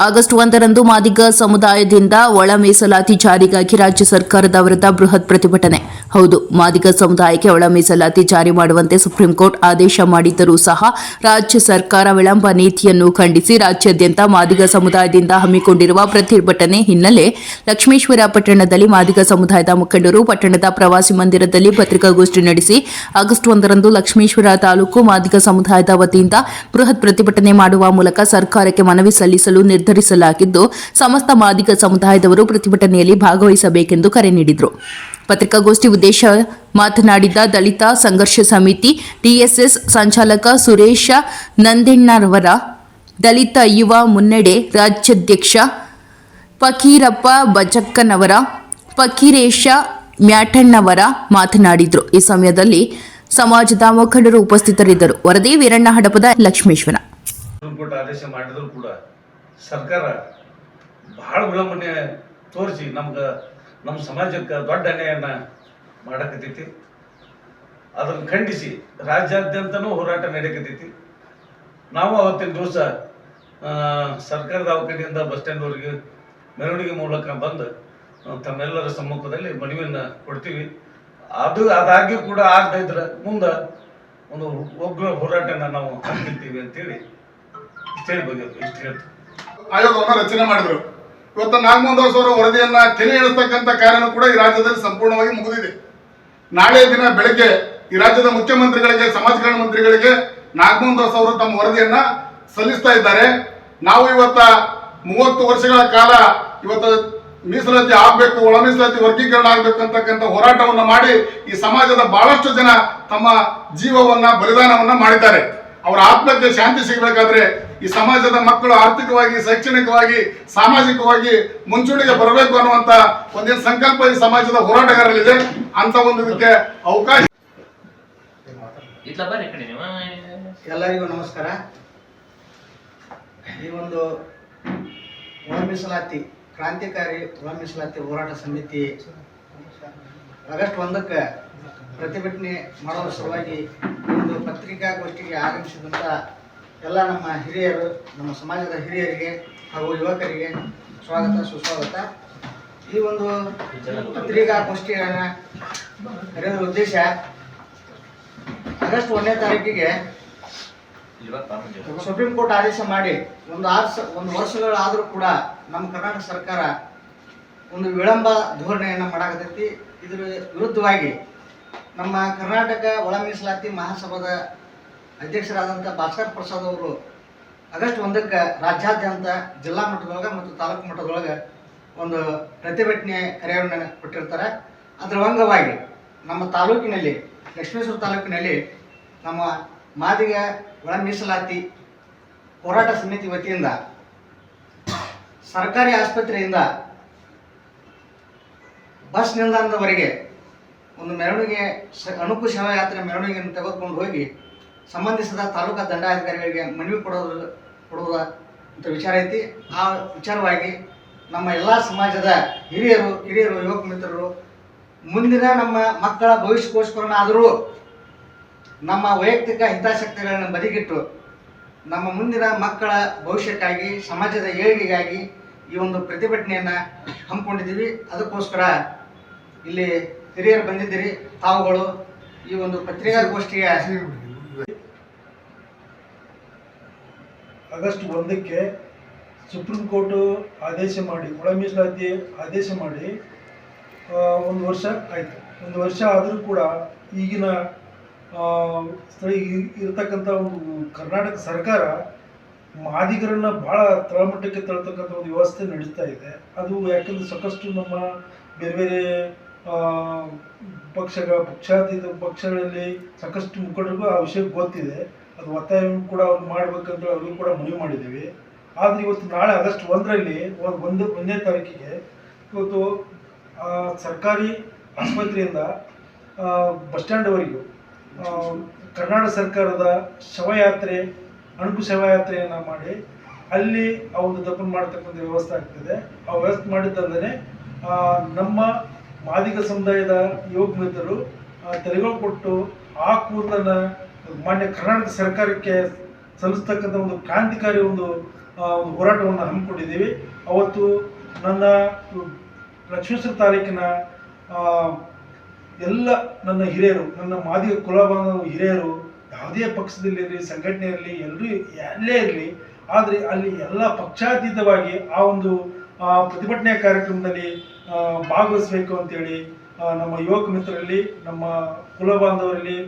August ಒಂದರಂದು ಮಾದಿಗ ಸಮುದಾಯದಿಂದ ಒಳ ಮೀಸಲಾತಿ ಜಾರಿಗಾಗಿ ರಾಜ್ಯ ಸರ್ಕಾರದ ವಿರುದ್ಧ ಬೃಹತ್ ಪ್ರತಿಭಟನೆ. ಹೌದು, ಮಾದಿಗ ಸಮುದಾಯಕ್ಕೆ ಒಳ ಮೀಸಲಾತಿ ಜಾರಿ ಮಾಡುವಂತೆ ಸುಪ್ರೀಂ ಕೋರ್ಟ್ ಆದೇಶ ಮಾಡಿದ್ದರೂ ಸಹ ರಾಜ್ಯ ಸರ್ಕಾರ ವಿಳಂಬ ನೀತಿಯನ್ನು ಖಂಡಿಸಿ ರಾಜ್ಯಾದ್ಯಂತ ಮಾದಿಗ ಸಮುದಾಯದಿಂದ ಹಮ್ಮಿಕೊಂಡಿರುವ ಪ್ರತಿಭಟನೆ ಹಿನ್ನೆಲೆ ಲಕ್ಷ್ಮೇಶ್ವರ ಪಟ್ಟಣದಲ್ಲಿ ಮಾದಿಗ ಸಮುದಾಯದ ಮುಖಂಡರು ಪಟ್ಟಣದ ಪ್ರವಾಸಿ ಮಂದಿರದಲ್ಲಿ ಪತ್ರಿಕಾಗೋಷ್ಠಿ ನಡೆಸಿ ಆಗಸ್ಟ್ ಒಂದರಂದು ಲಕ್ಷ್ಮೇಶ್ವರ ತಾಲೂಕು ಮಾದಿಗ ಸಮುದಾಯದ ವತಿಯಿಂದ ಬೃಹತ್ ಪ್ರತಿಭಟನೆ ಮಾಡುವ ಮೂಲಕ ಸರ್ಕಾರಕ್ಕೆ ಮನವಿ ಸಲ್ಲಿಸಲು ನಿರ್ಧರಿಸಲಾಗಿದ್ದು, ಸಮಸ್ತ ಮಾದಿಗ ಸಮುದಾಯದವರು ಪ್ರತಿಭಟನೆಯಲ್ಲಿ ಭಾಗವಹಿಸಬೇಕೆಂದು ಕರೆ ನೀಡಿದರು. ಪತ್ರಿಕಾಗೋಷ್ಠಿ ಉದ್ದೇಶ ಮಾತನಾಡಿದ ದಲಿತ ಸಂಘರ್ಷ ಸಮಿತಿ ಟಿಎಸ್ಎಸ್ ಸಂಚಾಲಕ ಸುರೇಶ ನಂದೆಣ್ಣರವರ, ದಲಿತ ಯುವ ಮುನ್ನಡೆ ರಾಜ್ಯಾಧ್ಯಕ್ಷ ಫಕೀರಪ್ಪ ಬಜಕ್ಕನವರ, ಫಕೀರೇಶ ಮ್ಯಾಟಣ್ಣವರ ಮಾತನಾಡಿದರು. ಈ ಸಮಯದಲ್ಲಿ ಸಮಾಜದ ಮುಖಂಡರು ಉಪಸ್ಥಿತರಿದ್ದರು. ವರದಿ ವೀರಣ್ಣ ಹಡಪದ ಲಕ್ಷ್ಮೇಶ್ವರ. ಸರ್ಕಾರ ಬಹಳ ವಿಳಂಬನೆ ತೋರಿಸಿ ನಮ್ಗೆ ನಮ್ಮ ಸಮಾಜಕ್ಕೆ ದೊಡ್ಡ ಅನ್ಯಾಯನ ಮಾಡಕತ್ತೈತಿ. ಅದನ್ನು ಖಂಡಿಸಿ ರಾಜ್ಯಾದ್ಯಂತನೂ ಹೋರಾಟ ನಡೆಯಕತ್ತೈತಿ ನಾವು ಅವತ್ತಿನ ದಿವಸ ಸರ್ಕಾರದ ಅವಕಡೆಯಿಂದ ಬಸ್ ಸ್ಟ್ಯಾಂಡ್ವರೆಗೆ ಮೆರವಣಿಗೆ ಮೂಲಕ ಬಂದು ತಮ್ಮೆಲ್ಲರ ಸಮ್ಮುಖದಲ್ಲಿ ಮನವಿಯನ್ನು ಕೊಡ್ತೀವಿ. ಅದು, ಅದಾಗ್ಯೂ ಕೂಡ ಆಗದ ಇದ್ರೆ ಮುಂದೆ ಒಂದು ಉಗ್ರ ಹೋರಾಟನ ನಾವು ಹಾಕಿರ್ತೀವಿ ಅಂತೇಳಿ ಇಷ್ಟು ಹೇಳಿ ಬಗ್ಗೆ ಇಷ್ಟು ಹೇಳ್ತೀವಿ ಆಯೋಗವನ್ನು ರಚನೆ ಮಾಡಿದರು. ಇವತ್ತು ನಾಗಮೋಹನ್ ಅವರ ವರದಿಯನ್ನ ತೆರೆ ಇಳಿಸ್ತಕ್ಕಂಥ ಕಾರ್ಯನೂ ಕೂಡ ಈ ರಾಜ್ಯದಲ್ಲಿ ಸಂಪೂರ್ಣವಾಗಿ ಮುಗಿದಿದೆ. ನಾಳೆ ದಿನ ಬೆಳಗ್ಗೆ ಈ ರಾಜ್ಯದ ಮುಖ್ಯಮಂತ್ರಿಗಳಿಗೆ, ಸಮಾಜ ಕಲ್ಯಾಣ ಮಂತ್ರಿಗಳಿಗೆ ನಾಗಮೋಹನ್ ದಾಸ್ ಅವರು ತಮ್ಮ ವರದಿಯನ್ನ ಸಲ್ಲಿಸ್ತಾ ಇದ್ದಾರೆ. ನಾವು ಇವತ್ತ ಮೂವತ್ತು ವರ್ಷಗಳ ಕಾಲ ಇವತ್ತು ಮೀಸಲಾತಿ ಆಗ್ಬೇಕು, ಒಳ ಮೀಸಲಾತಿ ವರ್ಗೀಕರಣ ಆಗ್ಬೇಕು ಅಂತಕ್ಕಂಥ ಹೋರಾಟವನ್ನು ಮಾಡಿ ಈ ಸಮಾಜದ ಬಹಳಷ್ಟು ಜನ ತಮ್ಮ ಜೀವವನ್ನ ಬಲಿದಾನವನ್ನ ಮಾಡಿದ್ದಾರೆ. ಅವರ ಆತ್ಮಕ್ಕೆ ಶಾಂತಿ ಸಿಗಬೇಕಾದ್ರೆ ಈ ಸಮಾಜದ ಮಕ್ಕಳು ಆರ್ಥಿಕವಾಗಿ ಶೈಕ್ಷಣಿಕವಾಗಿ ಸಾಮಾಜಿಕವಾಗಿ ಮುಂಚೂಣಿಗೆ ಬರಬೇಕು ಅನ್ನುವಂತ ಒಂದೇನು ಸಂಕಲ್ಪ ಈ ಸಮಾಜದ ಹೋರಾಟಗಾರರಲ್ಲಿದೆ? ಅಂತ ಒಂದು ಇದಕ್ಕೆ ಅವಕಾಶ ಎಲ್ಲರಿಗೂ ನಮಸ್ಕಾರ. ಈ ಒಂದು ಒಳ ಮೀಸಲಾತಿ ಕ್ರಾಂತಿಕಾರಿ ಒಳ ಮೀಸಲಾತಿ ಹೋರಾಟ ಸಮಿತಿ ಆಗಸ್ಟ್ ಒಂದಕ್ಕೆ ಪ್ರತಿಭಟನೆ ಮಾಡುವ ಸಲುವಾಗಿ ಒಂದು ಪತ್ರಿಕಾಗೋಷ್ಠಿಗೆ ಆಗಮಿಸಿದಂಥ ಎಲ್ಲ ನಮ್ಮ ಹಿರಿಯರು, ನಮ್ಮ ಸಮಾಜದ ಹಿರಿಯರಿಗೆ ಹಾಗೂ ಯುವಕರಿಗೆ ಸ್ವಾಗತ, ಸುಸ್ವಾಗತ. ಈ ಒಂದು ಪತ್ರಿಕಾಗೋಷ್ಠಿಯನ್ನು ಕರೆಯುವ ಉದ್ದೇಶ ಆಗಸ್ಟ್ ಒಂದನೇ ತಾರೀಕಿಗೆ ಸುಪ್ರೀಂ ಕೋರ್ಟ್ ಆದೇಶ ಮಾಡಿ ಒಂದು ಆರು ಒಂದು ವರ್ಷಗಳಾದರೂ ಕೂಡ ನಮ್ಮ ಕರ್ನಾಟಕ ಸರ್ಕಾರ ಒಂದು ವಿಳಂಬ ಧೋರಣೆಯನ್ನು ಮಾಡಾಕತೈತಿ ಇದರ ವಿರುದ್ಧವಾಗಿ ನಮ್ಮ ಕರ್ನಾಟಕ ಒಳ ಮೀಸಲಾತಿ ಮಹಾಸಭಾದ ಅಧ್ಯಕ್ಷರಾದಂಥ ಭಾಸ್ಕರ್ ಪ್ರಸಾದ್ ಅವರು ಆಗಸ್ಟ್ ಒಂದಕ್ಕೆ ರಾಜ್ಯಾದ್ಯಂತ ಜಿಲ್ಲಾ ಮಟ್ಟದೊಳಗೆ ಮತ್ತು ತಾಲೂಕು ಮಟ್ಟದೊಳಗೆ ಒಂದು ಪ್ರತಿಭಟನೆ ಕರೆಯನ್ನು ಕೊಟ್ಟಿರ್ತಾರೆ. ಅದರ ಅಂಗವಾಗಿ ನಮ್ಮ ತಾಲೂಕಿನಲ್ಲಿ, ಲಕ್ಷ್ಮೇಶ್ವರ ತಾಲೂಕಿನಲ್ಲಿ ನಮ್ಮ ಮಾದಿಗ ಒಳ ಮೀಸಲಾತಿ ಹೋರಾಟ ಸಮಿತಿ ವತಿಯಿಂದ ಸರ್ಕಾರಿ ಆಸ್ಪತ್ರೆಯಿಂದ ಬಸ್ ನಿಲ್ದಾಣದವರೆಗೆ ಒಂದು ಮೆರವಣಿಗೆ ಸ ಅಣುಕು ಶವಯಾತ್ರೆ ಮೆರವಣಿಗೆಯನ್ನು ತೆಗೆದುಕೊಂಡು ಹೋಗಿ ಸಂಬಂಧಿಸಿದ ತಾಲೂಕಾ ದಂಡಾಧಿಕಾರಿಗಳಿಗೆ ಮನವಿ ಕೊಡೋದು ಕೊಡುವ ಅಂತ ವಿಚಾರ ಐತಿ. ಆ ವಿಚಾರವಾಗಿ ನಮ್ಮ ಎಲ್ಲ ಸಮಾಜದ ಹಿರಿಯರು ಹಿರಿಯರು, ಯುವಕ ಮಿತ್ರರು, ಮುಂದಿನ ನಮ್ಮ ಮಕ್ಕಳ ಭವಿಷ್ಯಕ್ಕೋಸ್ಕರನಾದರೂ ನಮ್ಮ ವೈಯಕ್ತಿಕ ಹಿತಾಸಕ್ತಿಗಳನ್ನು ಬದಿಗಿಟ್ಟು ನಮ್ಮ ಮುಂದಿನ ಮಕ್ಕಳ ಭವಿಷ್ಯಕ್ಕಾಗಿ, ಸಮಾಜದ ಏಳಿಗೆಗಾಗಿ ಈ ಒಂದು ಪ್ರತಿಭಟನೆಯನ್ನು ಹಮ್ಮಿಕೊಂಡಿದ್ದೀವಿ. ಅದಕ್ಕೋಸ್ಕರ ಇಲ್ಲಿ ಹಿರಿಯರು ಬಂದಿದ್ದೀರಿ. ತಾವುಗಳು ಈ ಒಂದು ಪತ್ರಿಕಾಗೋಷ್ಠಿಯ ಆಗಸ್ಟ್ ಒಂದಕ್ಕೆ ಸುಪ್ರೀಂ ಕೋರ್ಟು ಆದೇಶ ಮಾಡಿ ಒಳ ಮೀಸಲಾತಿ ಆದೇಶ ಮಾಡಿ ಒಂದು ವರ್ಷ ಆಯಿತು. ಒಂದು ವರ್ಷ ಆದರೂ ಕೂಡ ಈಗಿನ ಆ, ಸ್ಥಳ ಇರತಕ್ಕಂಥ ಒಂದು ಕರ್ನಾಟಕ ಸರ್ಕಾರ ಮಾದಿಗರನ್ನ ಭಾಳ ತಳಮಟ್ಟಕ್ಕೆ ತಳ್ತಕ್ಕಂಥ ಒಂದು ವ್ಯವಸ್ಥೆ ನಡೀತಾ ಇದೆ. ಅದು ಯಾಕಂದ್ರೆ ಸಾಕಷ್ಟು ನಮ್ಮ ಬೇರೆ ಬೇರೆ ಪಕ್ಷಗಳ ಪಕ್ಷಾತೀತ ಪಕ್ಷಗಳಲ್ಲಿ ಸಾಕಷ್ಟು ಮುಖಂಡರಿಗೂ ಆ ವಿಷಯ ಗೊತ್ತಿದೆ. ಅದು ಒತ್ತಾಯ ಕೂಡ ಅವ್ರು ಮಾಡ್ಬೇಕಂತ ಅವ್ರಿಗೂ ಕೂಡ ಮನವಿ ಮಾಡಿದ್ದೀವಿ. ಆದರೆ ಇವತ್ತು ನಾಳೆ ಆಗಸ್ಟ್ ಒಂದರಲ್ಲಿ, ಒಂದು ಒಂದನೇ ತಾರೀಕಿಗೆ ಇವತ್ತು ಸರ್ಕಾರಿ ಆಸ್ಪತ್ರೆಯಿಂದ ಬಸ್ ಸ್ಟ್ಯಾಂಡ್ವರೆಗೂ ಕರ್ನಾಟಕ ಸರ್ಕಾರದ ಶವಯಾತ್ರೆ, ಅಣುಕು ಶವಯಾತ್ರೆಯನ್ನು ಮಾಡಿ, ಅಲ್ಲಿ ಒಂದು ಮಾಡ್ತಕ್ಕಂಥ ಮಾಡತಕ್ಕಂಥ ವ್ಯವಸ್ಥೆ ಆಗ್ತದೆ. ಆ ವ್ಯವಸ್ಥೆ ಮಾಡಿದ್ದಲ್ಲದೆ ನಮ್ಮ ಮಾದಿಗ ಸಮುದಾಯದ ಯುವಕ ಮಿತ್ರರು ತೆರೆಗಳು ಕೊಟ್ಟು ಆ ಕೂದಲನ್ನು ಮಾನ್ಯ ಕರ್ನಾಟಕ ಸರ್ಕಾರಕ್ಕೆ ಸಲ್ಲಿಸ್ತಕ್ಕಂಥ ಒಂದು ಕ್ರಾಂತಿಕಾರಿ ಒಂದು ಒಂದು ಹೋರಾಟವನ್ನು ಹಮ್ಮಿಕೊಂಡಿದ್ದೀವಿ. ಅವತ್ತು ನನ್ನ ಲಕ್ಷ್ಮೇಶ್ವರ ತಾಲೂಕಿನ ಎಲ್ಲ ನನ್ನ ಹಿರಿಯರು, ನನ್ನ ಮಾದಿಗ ಕುಲಬಾಂಧವ ಹಿರಿಯರು, ಯಾವುದೇ ಪಕ್ಷದಲ್ಲಿರಲಿ ಸಂಘಟನೆ ಇರಲಿ, ಎಲ್ಲರೂ ಎಲ್ಲೇ ಇರಲಿ, ಆದರೆ ಅಲ್ಲಿ ಎಲ್ಲ ಪಕ್ಷಾತೀತವಾಗಿ ಆ ಒಂದು ಪ್ರತಿಭಟನೆ ಕಾರ್ಯಕ್ರಮದಲ್ಲಿ ಭಾಗವಹಿಸಬೇಕು ಅಂತೇಳಿ ನಮ್ಮ ಯುವಕ ಮಿತ್ರರಲ್ಲಿ, ನಮ್ಮ ಕುಲ ಬಾಂಧವರಲ್ಲಿ